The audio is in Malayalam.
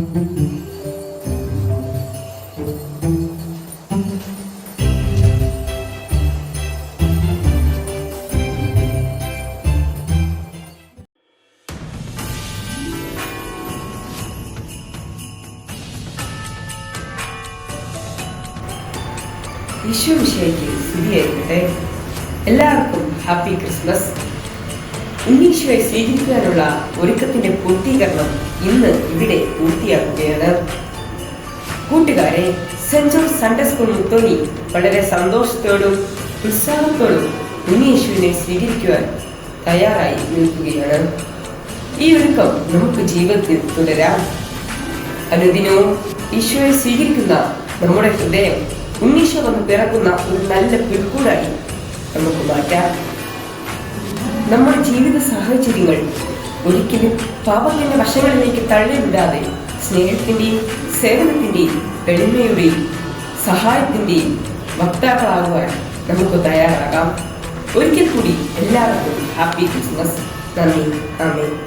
വിഷു വിഷയയ്ക്ക് സ്തുതിയായിരിക്കട്ടെ. എല്ലാവർക്കും ഹാപ്പി ക്രിസ്മസ്. ഉണ്ണീശോയെ സ്വീകരിക്കാനുള്ള ഒരുക്കത്തിന്റെ പൂർത്തീകരണം ഇന്ന് ഇവിടെ പൂർത്തിയാക്കുകയാണ്. കൂട്ടുകാരെ saint John Sunday school Muthoni വളരെ സന്തോഷത്തോടും ഉത്സാഹത്തോടും ഉണ്ണീശുവിനെ സ്വീകരിക്കുവാൻ തയ്യാറായി നിൽക്കുകയാണ്. ഈ ഒരുക്കം നമുക്ക് ജീവിതത്തിൽ തുടരാം. അനുദിനവും ഈശോയെ സ്വീകരിക്കുന്ന നമ്മുടെ ഹൃദയം ഉണ്ണീശോ വന്ന് പിറക്കുന്ന ഒരു നല്ല പിൽക്കൂടായി നമുക്ക് മാറ്റാം. നമ്മുടെ ജീവിത സാഹചര്യങ്ങൾ ഒരിക്കലും പാപത്തിന്റെ വശങ്ങളിലേക്ക് തള്ളിവിടാതെ സ്നേഹത്തിന്റെയും സേവനത്തിന്റെയും എളിമയുടെയും സഹായത്തിന്റെയും വക്താക്കളാകുവാൻ നമുക്ക് തയ്യാറാകാം. ഒരിക്കൽ കൂടി എല്ലാവർക്കും ഹാപ്പി ക്രിസ്മസ്. നന്ദി. ആമേൻ.